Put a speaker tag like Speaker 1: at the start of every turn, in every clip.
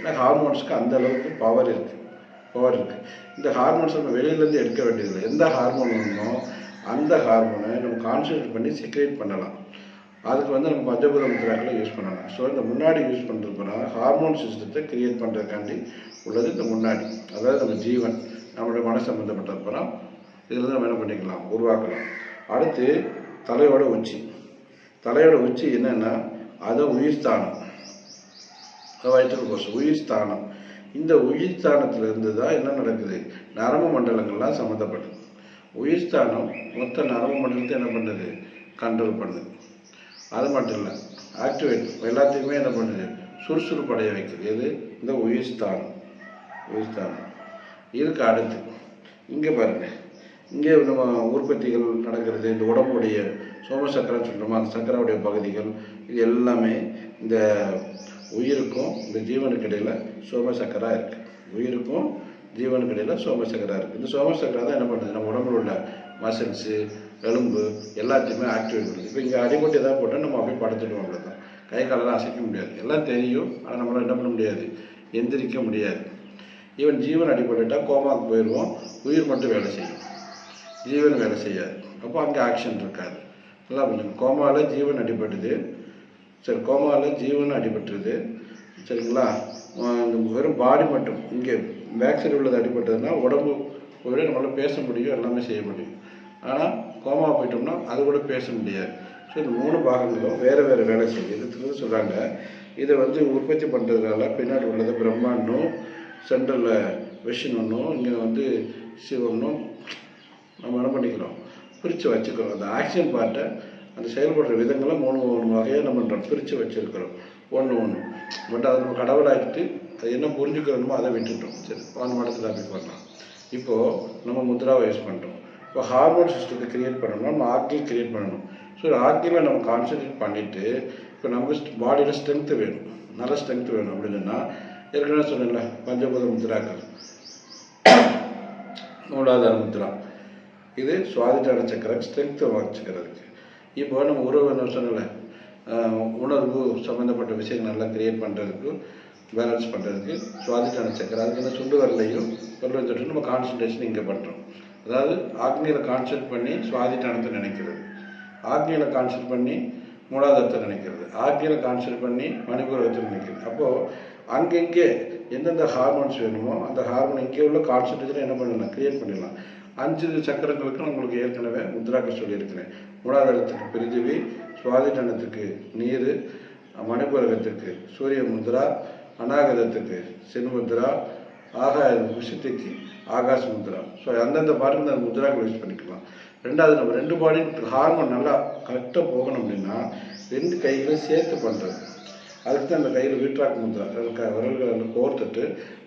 Speaker 1: ஏன்னா ஹார்மோன்ஸுக்கு அந்த அளவுக்கு பவர் இருக்குது பவர் இருக்குது இந்த ஹார்மோன்ஸ் நம்ம வெளியிலேருந்து எடுக்க வேண்டியதில்லை எந்த ஹார்மோன் வேணுமோ அந்த ஹார்மோனை நம்ம கான்சன்ட்ரேட் பண்ணி செக்ரேட் பண்ணலாம். அதுக்கு வந்து நம்ம பஞ்சபூத முத்திராக்களை யூஸ் பண்ணலாம். ஸோ இந்த முன்னாடி யூஸ் பண்ணுறது போனால் ஹார்மோன் சிஸ்டத்தை கிரியேட் பண்ணுறதுக்காண்டி உள்ளது இந்த முன்னாடி. அதாவது நம்ம ஜீவன் நம்மளுடைய மன சம்மந்தப்பட்டது போனால் இதில் நம்ம என்ன பண்ணிக்கலாம்? உருவாக்கலாம். அடுத்து தலையோட உச்சி. தலையோட உச்சி என்னென்னா அது உயிர் ஸ்தானம் வயிற்று கோஷம் உயிர் ஸ்தானம். இந்த உயிர் ஸ்தானத்துல இருந்து தான் என்ன நடக்குது? நரம்பு மண்டலங்கள்லாம் சம்மந்தப்பட்டது உயிர் ஸ்தானம் மொத்த நரம்பு மண்டலத்தை என்ன பண்ணுது? கண்ட்ரோல் பண்ணுது. அது மட்டும் இல்லை ஆக்டிவேட் எல்லாத்தையுமே என்ன பண்ணுது? சுறுசுறுப்படைய வைக்குது. எது? இந்த உயிர் ஸ்தானம். உயிர் ஸ்தானம். இதுக்கு அடுத்து இங்கே பாருங்க. இங்கே நம்ம உற்பத்திகள் நடக்கிறது இந்த உடம்புடைய சோம சக்கரம் சொல்கிறோமா அந்த சக்கரவுடைய பகுதிகள் இது எல்லாமே இந்த உயிருக்கும் இந்த ஜீவனுக்கு இடையில் சோமசக்கராக இருக்குது உயிருக்கும் ஜீவனுக்கு இடையில் சோமசக்கராக இருக்குது இந்த சோமசக்கரா தான் என்ன பண்ணுது? நம்ம உடம்புல உள்ள மசில்ஸு எலும்பு எல்லாத்தையுமே ஆக்டிவேட் பண்ணுது. இப்போ இங்கே அடிபட்டு எதாவது போட்டால் நம்ம அப்படியே படுத்துடுவோம் அவ்வளோதான் கை காலெல்லாம் அசைக்க முடியாது. எல்லாம் தெரியும். ஆனால் நம்மளால் என்ன பண்ண முடியாது? எந்திரிக்க முடியாது. ஈவன் ஜீவன் அடிபட்டுட்டால் கோமாக்கு போயிடுவோம் உயிர் மட்டும் வேலை செய்யும். ஜீவன் வேலை செய்யாது. அப்போ அங்கே ஆக்ஷன் இருக்காது. நல்லா புரிஞ்சுங்க கோமாவில் ஜீவன் அடிபட்டுது. சரி கோமாவில் ஜீவன் அடிபட்டுருது. சரிங்களா? இந்த வெறும் பாடி மட்டும் இங்கே பேக் சைடு உள்ளது அடிபட்டதுன்னா உடம்பு போயிட நம்மளால் பேச முடியும் எல்லாமே செய்ய முடியும். ஆனால் கோமா போயிட்டோம்னா அது கூட பேச முடியாது. ஸோ இந்த மூணு பாகங்களும் வேறு வேறு வேலை செய்யுது. சொல்கிறாங்க இதை வந்து உற்பத்தி பண்ணுறதுனால பின்னாடி உள்ளது பிரம்மாண்டும் சென்ட்ரலில் விஷ்ணுன்னும் இங்கே வந்து சிவனும் நம்ம என்ன பண்ணிக்கிறோம்? பிரித்து வச்சுக்கிறோம். அந்த ஆக்ஷன் பார்ட்டை அந்த செயல்படுற விதங்களை மூணு மூணு வகையாக நம்ம பிரித்து வச்சுருக்கிறோம். ஒன்று ஒன்று பட் அதை நம்ம கடவுளாக்கிட்டு அது என்ன புரிஞ்சுக்கிறோமோ அதை விட்டுட்டோம். சரி போன மடத்தில் அப்படி பண்ணலாம் இப்போது நம்ம முத்ராவை யூஸ் பண்ணுறோம் இப்போ ஹார்மோன் சிஸ்டத்தை கிரியேட் பண்ணணும்னா நம்ம ஆக்டிவ் கிரியேட் பண்ணணும். ஸோ ஆக்டிவில் நம்ம கான்சன்ட்ரேட் பண்ணிவிட்டு இப்போ நமக்கு பாடியில் ஸ்ட்ரென்த்து வேணும். நல்ல ஸ்ட்ரென்த் வேணும் அப்படின்னு சொன்னால் ஏற்கனவே சொன்னேன்ல பஞ்சபூத முத்ராக்கள். மூலாதார முத்ரா. இது சுவாதிட்டான சக்கரம் ஸ்ட்ரென்த்து வச்சுக்கிறதுக்கு. இப்போ நம்ம உறவு சொன்னல உணர்வு சம்மந்தப்பட்ட விஷயங்கள் நல்லா கிரியேட் பண்ணுறதுக்கு பேலன்ஸ் பண்ணுறதுக்கு சுவாதிட்டான சக்கரம். அதுக்கு என்ன சுண்டு வரலையும் வரலையும் தொட்டு நம்ம கான்சன்ட்ரேஷன் இங்கே பண்ணுறோம் அதாவது ஆக்னியில் கான்சன்ட் பண்ணி சுவாதிட்டானத்தை நினைக்கிறது. ஆக்னியில் கான்சன்ட் பண்ணி மூலாதாரத்தை நினைக்கிறது. ஆக்னியில் கான்சன்ட் பண்ணி மணிபுரத்தை நினைக்கிறது. அப்போது அங்கங்கே எந்தெந்த ஹார்மோன்ஸ் வேணுமோ அந்த ஹார்மோன் இங்கே உள்ள கான்சன்ட்ரேஷன் என்ன பண்ணலாம்? கிரியேட் பண்ணிடலாம். அஞ்சு சக்கரங்களுக்கு நான் உங்களுக்கு ஏற்கனவே முத்ராக்கள் சொல்லியிருக்கிறேன். மூலாதாரத்துக்கு பிரிதிவி சுவாதிட்டனத்துக்கு நீர் மணிபுரகத்துக்கு சூரிய முத்ரா அநாகதத்துக்கு சின்முத்ரா ஆகாய விஷயத்துக்கு ஆகாஷ் முத்ரா ஸோ அந்தந்த பாட்டுக்கு அந்த முத்ராக்கள் யூஸ் பண்ணிக்கலாம். ரெண்டாவது நம்ம ரெண்டு பாடியும் ஹார்மோன் நல்லா கரெக்டாக போகணும் அப்படின்னா ரெண்டு கைகளையும் சேர்த்து பண்ணுறது அதுக்கு தான் அந்த கையில் வீட்டாக்கு முத்ரா விரல்களை கோர்த்துட்டு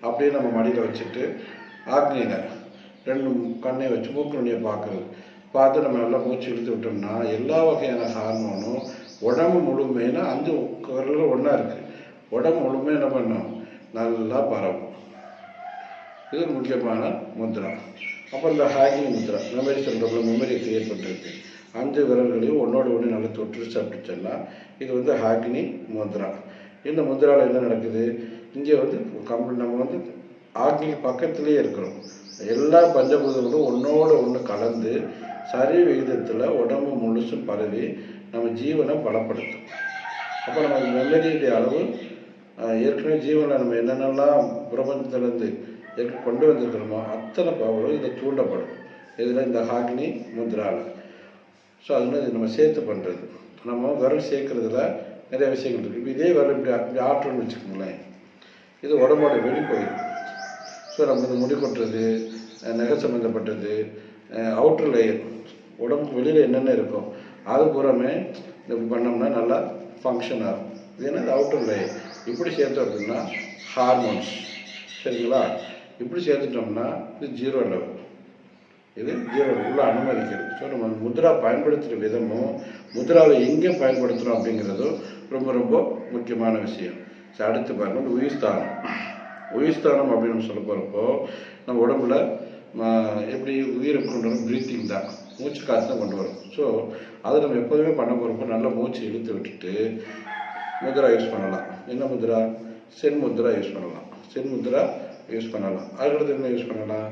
Speaker 1: அப்படியே நம்ம மடியில் வச்சுட்டு ஆக்னியில் ரெண்டு கண்ணை வச்சு மூக்கு நுனியை பார்க்குறது பார்த்து நம்ம நல்லா மூச்சு இழுத்து விட்டோம்னா எல்லா வகையான ஹார்மோனும் உடம்பு முழுமையினா அஞ்சு விரல்கள் ஒன்றா இருக்குது உடம்பு முழுமையாக என்ன பண்ணும்? நல்லா பரவும். இது முக்கியமான முத்ரா. அப்புறம் இந்த ஹேக்கிங் முத்ரா மெமரி சொல்கிறப்ப மெமரி கிரியேட் பண்ணுறது அஞ்சு விரல்களையும் ஒன்றோட ஒன்று நல்லா தொற்று சாப்பிட்டுச்சோன்னா இது வந்து ஹாக்னி முத்ரா. இந்த முத்ராவில் என்ன நடக்குது? இங்கே வந்து கம்ப நம்ம வந்து ஆக்னி பக்கத்துலேயே இருக்கிறோம். எல்லா பஞ்சபூதங்களும் ஒன்றோட ஒன்று கலந்து சரி விகிதத்தில் உடம்பு முழுசும் பரவி நம்ம ஜீவனை பலப்படுத்தும். அப்போ நம்ம மெமரியுடைய அளவு ஏற்கனவே ஜீவனை நம்ம என்னென்னலாம் பிரபஞ்சத்துலேருந்து ஏற்க கொண்டு வந்திருக்கிறோமோ அத்தனை பவரும் இதை தூண்டப்படும். இதில் இந்த ஹாக்னி முத்ராவில் ஸோ அதனால இது நம்ம சேர்த்து பண்ணுறது நம்ம விரல் சேர்க்கறதுல நிறைய விஷயங்கள் இருக்குது இப்போ இதே விரல் இப்படி இப்படி ஆற்றல்னு வச்சுக்கோங்களேன். இது உடம்போட வெளிப்பகுதி. ஸோ நம்ம இந்த முடி கொட்டுறது நகை சம்மந்தப்பட்டது அவுட்டர் லேயர் உடம்புக்கு வெளியில் என்னென்ன இருக்கும் அது பூராமே இப்படி பண்ணோம்னா நல்லா ஃபங்க்ஷன் ஆகும். இது என்னது? அவுட்டர் லேயர் இப்படி சேர்த்தோம் அப்படின்னா ஹார்மோன்ஸ் சரிங்களா? இப்படி சேர்த்துட்டோம்னா இது ஜீரோ லெவல் இது ஜீரோ உள்ள அனுமதிக்கிறது. ஸோ நம்ம முத்ரா பயன்படுத்துகிற விதமும் முத்ராவை எங்கே பயன்படுத்துகிறோம் அப்படிங்கிறதும் ரொம்ப ரொம்ப முக்கியமான விஷயம். ஸோ அடுத்து பாருங்கள் உயிர் உயிர்ஸ்தானம் உயிர்ஸ்தானம் அப்படின்னு சொல்ல போகிறப்போ நம்ம உடம்புல ம, எப்படி உயிரை கொண்டு ப்ரீத்திங் தான். மூச்சு காற்று தான் கொண்டு வரும். ஸோ அதை நம்ம எப்போதுமே பண்ண போகிறப்போ நல்லா மூச்சு இழுத்து விட்டுட்டு முத்ரா யூஸ் பண்ணலாம். என்ன முத்ரா? சென் முத்ரா யூஸ் பண்ணலாம். சென் முத்ரா யூஸ் பண்ணலாம். அதுக்கடுத்து என்ன யூஸ் பண்ணலாம்?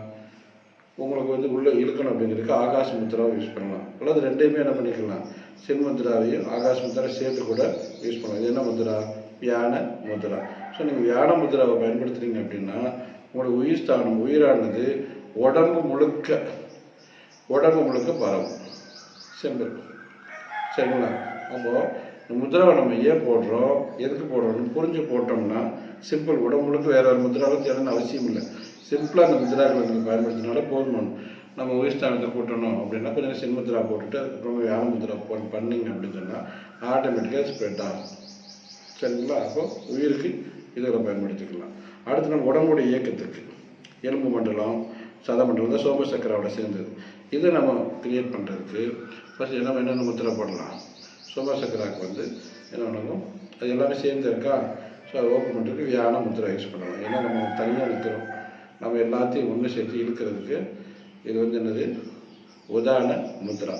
Speaker 1: உங்களுக்கு வந்து உள்ளே இழுக்கணும் அப்படிங்கிறதுக்கு ஆகாச முத்ராவை யூஸ் பண்ணலாம். அல்லது ரெண்டையுமே என்ன பண்ணிக்கலாம்? சென் முத்ராவையும் ஆகாச முத்ரா சேர்த்து கூட யூஸ் பண்ணலாம். இது என்ன முத்ரா வியான முதிரா. ஸோ நீங்கள் வியான முதிராவை பயன்படுத்துறீங்க அப்படின்னா உங்களோட உயிர் ஸ்தானம் உயிரானது உடம்பு முழுக்க உடம்பு முழுக்க பரவும். சிம்பிள் சரிங்களா? அப்போது இந்த நம்ம ஏன் போடுறோம்? எதுக்கு போடுறோம்னு புரிஞ்சு போட்டோம்னா சிம்பிள் உடம்பு முழுக்க வேற ஒரு முதிராவை தேடணும்னு அவசியம் இல்லை. சிம்பிளாக அந்த முதிராக்களை நீங்கள் பயன்படுத்தினால போதும் நம்ம உயிர்ஸ்தானத்தை கூட்டணும் அப்படின்னா கொஞ்சம் சின்முத்திரா போட்டுட்டு அப்புறம் யான முத்ரா போ பண்ணிங்க அப்படின்னு சொன்னால் ஆட்டோமேட்டிக்காக ஸ்ப்ரெட் ஆகும். சரிங்களா அப்போ உயிருக்கு இதில் பயன்படுத்திக்கலாம். அடுத்து நம்ம உடம்புடைய இயக்கத்துக்கு எலும்பு மண்டலம் சத மண்டலம் தான் சோம சக்கராவோட சேர்ந்தது. இதை நம்ம கிரியேட் பண்ணுறதுக்கு ஃபஸ்ட் நம்ம என்னென்ன முத்திரை போடலாம்? சோம சக்கராவுக்கு வந்து என்ன பண்ணணும்? அது எல்லாமே சேர்ந்து இருக்கா? ஸோ அதை ஓப்பன் பண்ணுறதுக்கு வியான முத்திரை யூஸ் பண்ணலாம். ஏன்னா நம்ம தனியாக நிற்கிறோம். நம்ம எல்லாத்தையும் ஒன்று சேர்த்து இழுக்கிறதுக்கு இது வந்து என்னது? உதாரண முத்ரா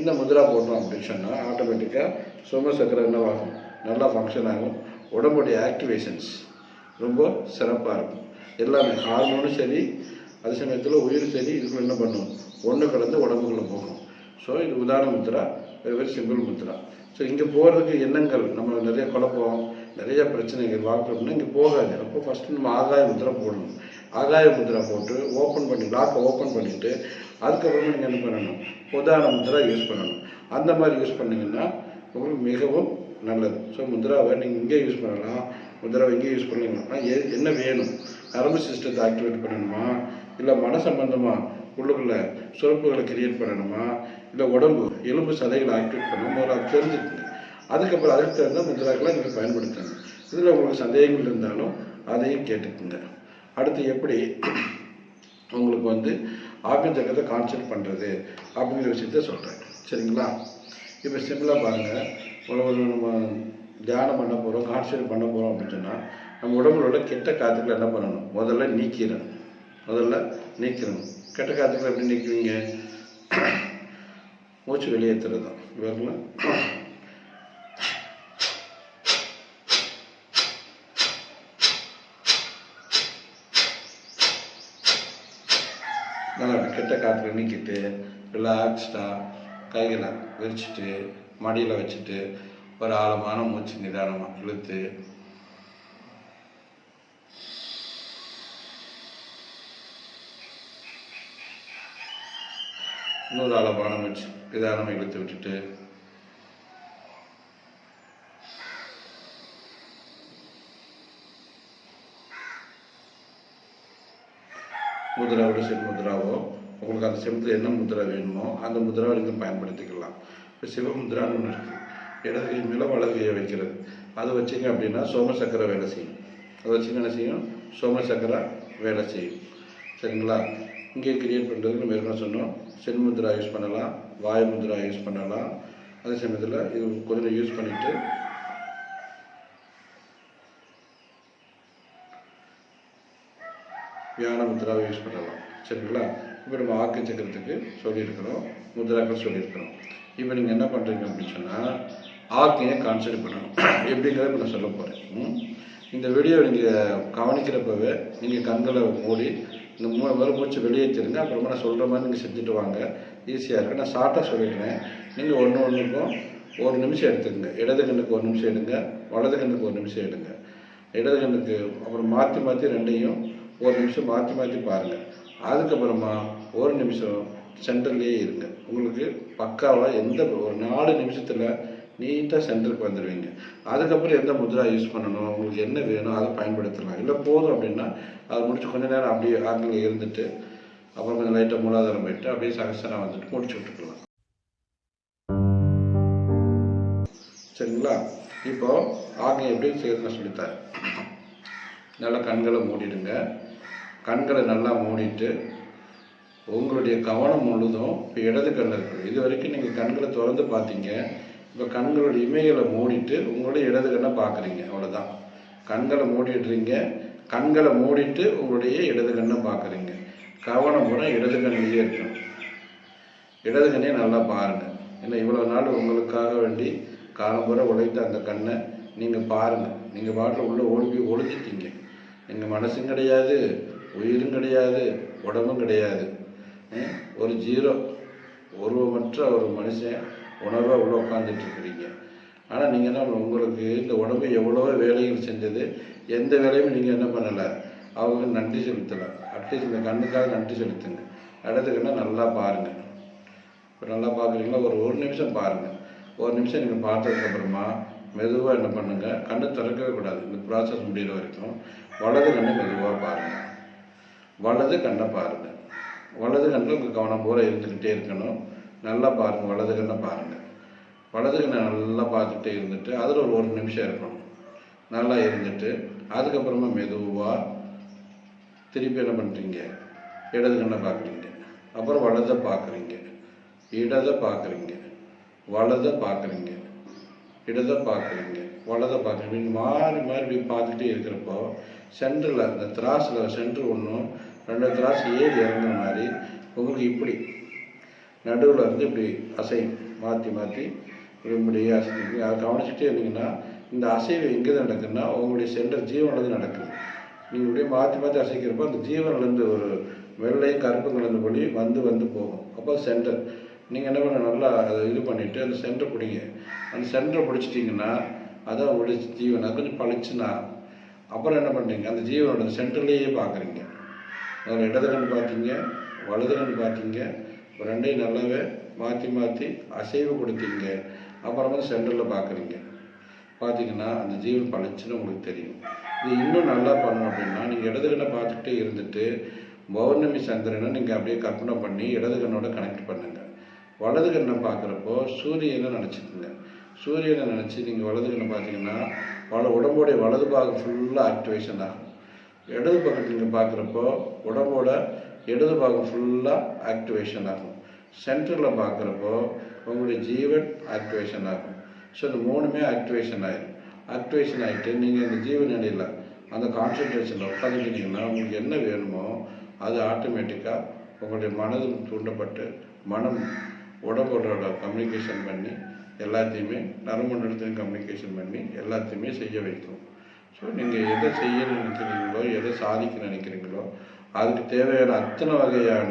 Speaker 1: இந்த முத்ரா போட்டோம் அப்படின்னு சொன்னால் ஆட்டோமேட்டிக்காக சோம சக்கரம் என்னவாகும்? நல்லா ஃபங்க்ஷன் ஆகும். உடம்புடைய ஆக்டிவேஷன்ஸ் ரொம்ப சிறப்பாக இருக்கும். எல்லாமே ஹார்மோனும் சரி அதே சமயத்தில் உயிர் சரி இதுக்குள்ள என்ன பண்ணும்? ஒன்று கலந்து உடம்புக்குள்ளே போகும். ஸோ இது உதாரண mudra very very simple mudra so இங்கே போகிறதுக்கு எண்ணங்கள் நம்ம நிறைய குழப்பம் நிறைய பிரச்சனைகள் வாக்குறோம்னா இங்கே போகாது. அப்போ ஃபஸ்ட்டு நம்ம ஆகாய முத்ரா போடணும். ஆகாய முத்ரா போட்டு ஓப்பன் பண்ணி லாக்கை ஓப்பன் பண்ணிவிட்டு அதுக்கப்புறமா நீங்கள் என்ன பண்ணணும்? உதாரண முத்ரா யூஸ் பண்ணணும். அந்த மாதிரி யூஸ் பண்ணிங்கன்னா உங்களுக்கு மிகவும் நல்லது. ஸோ முத்ராவை நீங்கள் இங்கே யூஸ் பண்ணலாம். முத்ராவை இங்கே யூஸ் பண்ணீங்கன்னா எ- என்ன வேணும்? நரம்பு சிஸ்டத்தை ஆக்டிவேட் பண்ணணுமா? இல்லை மன சம்பந்தமா உள்ளுக்குள்ள சுரப்புகளை கிரியேட் பண்ணணுமா? இல்லை உடம்பு எலும்பு சதைகளை ஆக்டிவேட் பண்ணணும்? அது தெரிஞ்சுக்கங்க. அதுக்கப்புறம் அதுக்கு தகுந்த முத்ராக்களை நீங்கள் பயன்படுத்துங்க இதில் உங்களுக்கு சந்தேகங்கள் இருந்தாலும் அதையும் கேட்டுக்குங்க. அடுத்து எப்படி உங்களுக்கு வந்து ஆக்கன் சக்கரத்தை கான்சென்ட் பண்ணுறது அப்படிங்கிற விஷயத்த சொல்கிறேன் சரிங்களா? இப்போ சிம்பிளாக பாருங்கள் ஒரு நம்ம தியானம் பண்ண போகிறோம் கான்சன்ட்ரேட் பண்ண போகிறோம் அப்படின்னு சொன்னால் நம்ம உடம்புல உள்ள கெட்ட காற்றுக்களை என்ன பண்ணணும்? முதல்ல நீக்கிடணும். முதல்ல நீக்கிடணும் கெட்ட காற்றுக்களை எப்படி நீக்குவீங்க? மூச்சு வெளியேற்றுறது தான் இவர்கள நல்லா கெட்ட காற்றுல நீக்கிட்டு ரிலாக்ஸ்டாக கைகளை விரிச்சிட்டு மடியில் வச்சுட்டு ஒரு ஆழமான மூச்சு நிதானமாக இழுத்து இன்னொரு ஆழமான மூச்சு நிதானமாக இழுத்து விட்டுட்டு முத்ராவோட செல் முதிராவோ. உங்களுக்கு அந்த செவத்தில் என்ன முதிரா வேணுமோ அந்த முதிராவை நீங்கள் பயன்படுத்திக்கலாம். சிவமுத்ரான்னு ஒன்று இருக்குது இடது கை மேலே வலது கையை வைக்கிறது. அது வச்சிங்க அப்படின்னா சோமசக்கரை வேலை செய்யும். அதை வச்சுங்க என்ன செய்யும்? சோமசக்கரை வேலை செய்யும். சரிங்களா? இங்கே கிரியேட் பண்ணுறதுக்கு நம்ம என்ன சொன்னோம். செல் யூஸ் பண்ணலாம். வாயு முத்ரா யூஸ் பண்ணலாம். அதே சமயத்தில் இது கொஞ்சம் யூஸ் பண்ணிவிட்டு வியான முத்ராவை யூஸ் பண்ணலாம். சரிங்களா? இப்போ நம்ம ஆக்கு சக்கரத்துக்கு சொல்லியிருக்கிறோம். முத்ராக்கள் சொல்லியிருக்கிறோம். இப்போ நீங்கள் என்ன பண்ணுறீங்க அப்படின்னு சொன்னால் ஆக்கையை கான்சென்ட் பண்ணணும். எப்படிங்கிறத இப்போ நான் சொல்ல போகிறேன் இந்த வீடியோ நீங்கள் கவனிக்கிறப்பவே நீங்கள் கண்களை மூடி இந்த மூணு வரும் மூச்சு வெளியேற்றிருங்க அப்புறமா நான் சொல்கிற மாதிரி நீங்கள் செஞ்சுட்டு வாங்க. ஈஸியாக இருக்குது நான் ஷார்ட்டாக சொல்லிடுறேன். நீங்கள் ஒன்று ஒன்றுக்கும் ஒரு நிமிஷம் எடுத்துக்கங்க. இடது கண்ணுக்கு ஒரு நிமிஷம் எடுங்க. வலது கண்ணுக்கு ஒரு நிமிஷம் எடுங்க. இடது கண்ணுக்கு அப்புறம் மாற்றி மாற்றி ரெண்டையும் ஒரு நிமிஷம் மாற்றி மாற்றி பாருங்கள் அதுக்கப்புறமா ஒரு நிமிஷம் சென்டர்லேயே இருங்க. உங்களுக்கு பக்காவாக எந்த ஒரு நாலு நிமிஷத்தில் நீட்டாக சென்டருக்கு வந்துடுவீங்க. அதுக்கப்புறம் எந்த முத்ரா யூஸ் பண்ணணும் உங்களுக்கு என்ன வேணும் அதை பயன்படுத்தலாம். இல்லை போதும் அப்படின்னா அதை முடிச்சு கொஞ்ச நேரம் அப்படியே ஆங்கில இருந்துட்டு அப்புறம் கொஞ்சம் லைட்டாக மூலாதாரம் போயிட்டு அப்படியே சகசரம் வந்துட்டு முடிச்சு விட்டுக்கலாம். சரிங்களா? இப்போ ஆக்னியம் எப்படி செய்யறதுன்னு சொல்லித்தார். நல்லா கண்களை மூடிடுங்க. கண்களை நல்லா மூடிட்டு உங்களுடைய கவனம் முழுதும் இப்போ இடது கண்ணில் இருக்குது. இது வரைக்கும் நீங்கள் கண்களை திறந்து பார்த்தீங்க. இப்போ கண்களுடைய இமைகளை மூடிட்டு உங்களுடைய இடது கண்ணை பார்க்குறீங்க. அவ்வளோதான் கண்களை மூடிடுறீங்க. கண்களை மூடிட்டு உங்களுடைய இடது கண்ணை பார்க்குறீங்க. கவனம் பூரா இடது கண்ணிலேயே இருக்கணும். இடது கண்ணையை நல்லா பாருங்கள் ஏன்னா இவ்வளோ நாள் உங்களுக்காக வேண்டி காலம்புற உழைத்த அந்த கண்ணை நீங்கள் பாருங்கள் நீங்கள் பாட்டில் உள்ளே ஓடி போய் எங்கள் நீங்கள் மனசும் கிடையாது உயிரும் கிடையாது உடம்பும் கிடையாது. ஒரு ஜீரோ. உருவமற்ற ஒரு மனுஷன் உணர்வாக உள்ள உட்காந்துட்டு இருக்கிறீங்க. ஆனால் நீங்கள் என்ன உங்களுக்கு இந்த உடம்பு எவ்வளவோ வேலைகள் செஞ்சது. எந்த வேலையும் நீங்கள் என்ன பண்ணலை. அவங்க நன்றி செலுத்தலை. அட்லீஸ்ட் இந்த கண்ணுக்காக நன்றி செலுத்துங்க. இடது நல்லா பாருங்கள் இப்போ நல்லா பார்க்குறீங்களா ஒரு ஒரு நிமிஷம் பாருங்கள் ஒரு நிமிஷம் நீங்கள் பார்த்ததுக்கப்புறமா மெதுவாக என்ன பண்ணுங்கள் கண்ணை திறக்கவே கூடாது. இந்த ப்ராசஸ் முடிகிற வரைக்கும். வலது கண்ணை மெதுவாக பாருங்கள் வலது கண்ணை பாருங்கள் வலது கண்ணில் உங்கள் கவனம் பூரா இருந்துக்கிட்டே இருக்கணும். நல்லா பாருங்கள் வலது கண்ணை பாருங்கள் வலது கண்ணை நல்லா பார்த்துட்டே இருந்துட்டு அதில் ஒரு ஒரு நிமிஷம் இருக்கணும். நல்லா இருந்துட்டு அதுக்கப்புறமா மெதுவாக திருப்பி என்ன பண்ணுறீங்க இடது கண்ணை பார்க்குறீங்க. அப்புறம் வலதை பார்க்குறீங்க. இடதை பார்க்குறீங்க. வலதை பார்க்குறீங்க. இடதை பார்க்குறீங்க. வலதை பார்க்குறீங்க. மாறி மாறி இப்படி பார்த்துட்டே இருக்கிறப்போ சென்டரில் அந்த திராஸில் சென்டர் ஒன்றும் ரெண்டு திராஸ் ஏறி இறங்குற மாதிரி உங்களுக்கு இப்படி நடுவில் இருந்து இப்படி அசையும் மாற்றி மாற்றி இப்படியே அசைங்க அதை கவனிச்சுட்டே இருந்தீங்கன்னா இந்த அசைவு எங்கே நடக்குதுன்னா உங்களுடைய சென்டர் ஜீவனில் நடக்குது. நீங்கள் இப்படியே மாற்றி மாற்றி அசைக்கிறப்போ அந்த ஜீவனிலேருந்து ஒரு வெள்ளையும் கருப்பும் கலந்து பொடி வந்து வந்து போகும். அப்போ சென்டர். நீங்கள் என்ன பண்ண நல்லா அதை இது பண்ணிவிட்டு அந்த சென்டர் பிடிங்க. அந்த சென்டரை பிடிச்சிட்டிங்கன்னா அதான் உங்களுடைய ஜீவன். அது கொஞ்சம் பளிச்சுன்னா அப்புறம் என்ன பண்ணுறீங்க அந்த ஜீவனோட சென்டர்லேயே பார்க்குறீங்க அதில் இடது கண் பார்த்தீங்க? வலது கண் பார்த்தீங்க? ரெண்டையும் நல்லாவே மாற்றி மாற்றி அசைவு கொடுத்தீங்க அப்புறமா சென்டரில் பார்க்குறீங்க. பார்த்தீங்கன்னா அந்த ஜீவன் பளிச்சுன்னு உங்களுக்கு தெரியும். இது இன்னும் நல்லா பண்ணணும் அப்படின்னா நீங்கள் இடது கண்ணை பார்த்துக்கிட்டே இருந்துட்டு பௌர்ணமி சந்திரனை நீங்கள் அப்படியே கற்பனை பண்ணி இடது கண்ணோட கனெக்ட் பண்ணுங்கள் வலது கண்ணை பார்க்குறப்போ சூரியனை நினச்சிக்கோங்க. சூரியனை நினச்சி நீங்கள் வலது கண்ணை பார்த்தீங்கன்னா வல உடம்புடைய வலது பாகம் ஃபுல்லாக ஆக்டிவேஷன் ஆகும். இடது பக்கத்தில் நீங்கள் பார்க்குறப்போ உடம்போட இடது பாகம் ஃபுல்லாக ஆக்டிவேஷன் ஆகும். சென்டரில் பார்க்குறப்போ உங்களுடைய ஜீவன் ஆக்டிவேஷன் ஆகும். ஸோ இந்த மூணுமே ஆக்டிவேஷன் ஆகிடும் ஆக்டிவேஷன் ஆகிட்டு நீங்கள் இந்த ஜீவன் நிலையில் அந்த கான்சன்ட்ரேஷனில் உட்காந்துக்கிட்டிங்கன்னா உங்களுக்கு என்ன வேணுமோ அது ஆட்டோமேட்டிக்காக உங்களுடைய மனதும் தூண்டப்பட்டு மனம் உடம்போட கம்யூனிகேஷன் பண்ணி எல்லாத்தையுமே நரம்பு கம்யூனிகேஷன் பண்ணி எல்லாத்தையுமே செய்ய வைக்கும். ஸோ நீங்கள் எதை செய்ய நினைக்கிறீங்களோ எதை சாதிக்க நினைக்கிறீங்களோ அதுக்கு தேவையான அத்தனை வகையான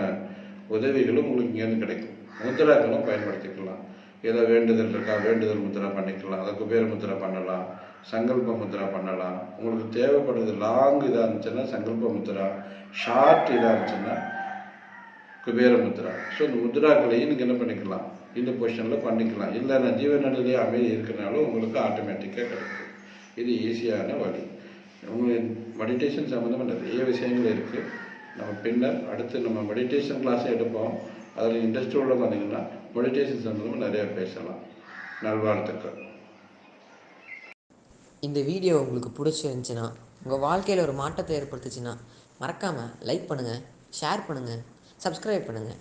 Speaker 1: உதவிகளும் உங்களுக்கு இங்கேருந்து கிடைக்கும். முத்திராக்களும் பயன்படுத்திக்கலாம். ஏதோ வேண்டுதல் இருக்கா வேண்டுதல் முத்திரா பண்ணிக்கலாம். அதை குபேர முத்திரா பண்ணலாம். சங்கல்ப முத்திரா பண்ணலாம். உங்களுக்கு தேவைப்படுறது லாங் இதாக இருந்துச்சுன்னா சங்கல்ப முத்திரா ஷார்ட் இதாக இருந்துச்சுன்னா குபேர முத்ரா ஸோ இந்த முத்திராக்களையும் நீங்கள் என்ன பண்ணிக்கலாம்? இந்த பொசிஷனில் பண்ணிக்கலாம். இல்லை நான் ஜீவநடிலே அமைதி இருக்கிறனாலும் உங்களுக்கு ஆட்டோமேட்டிக்காக கிடைக்கும். இது ஈஸியான வழி. உங்களுக்கு மெடிடேஷன் சம்மந்தமாக நிறைய விஷயங்கள் இருக்குது நம்ம பின்னர் அடுத்து நம்ம மெடிடேஷன் கிளாஸ் எடுப்போம். அதில் இன்ட்ரெஸ்ட் உள்ள வந்தீங்கன்னா மெடிடேஷன் சம்மந்தமாக நிறையா பேசலாம். நல்வாழ்த்துக்கள்.
Speaker 2: இந்த வீடியோ உங்களுக்கு பிடிச்சிருந்துச்சின்னா உங்கள் வாழ்க்கையில் ஒரு மாற்றத்தை ஏற்படுத்துச்சுன்னா மறக்காமல் லைக் பண்ணுங்கள் ஷேர் பண்ணுங்கள் சப்ஸ்கிரைப் பண்ணுங்கள்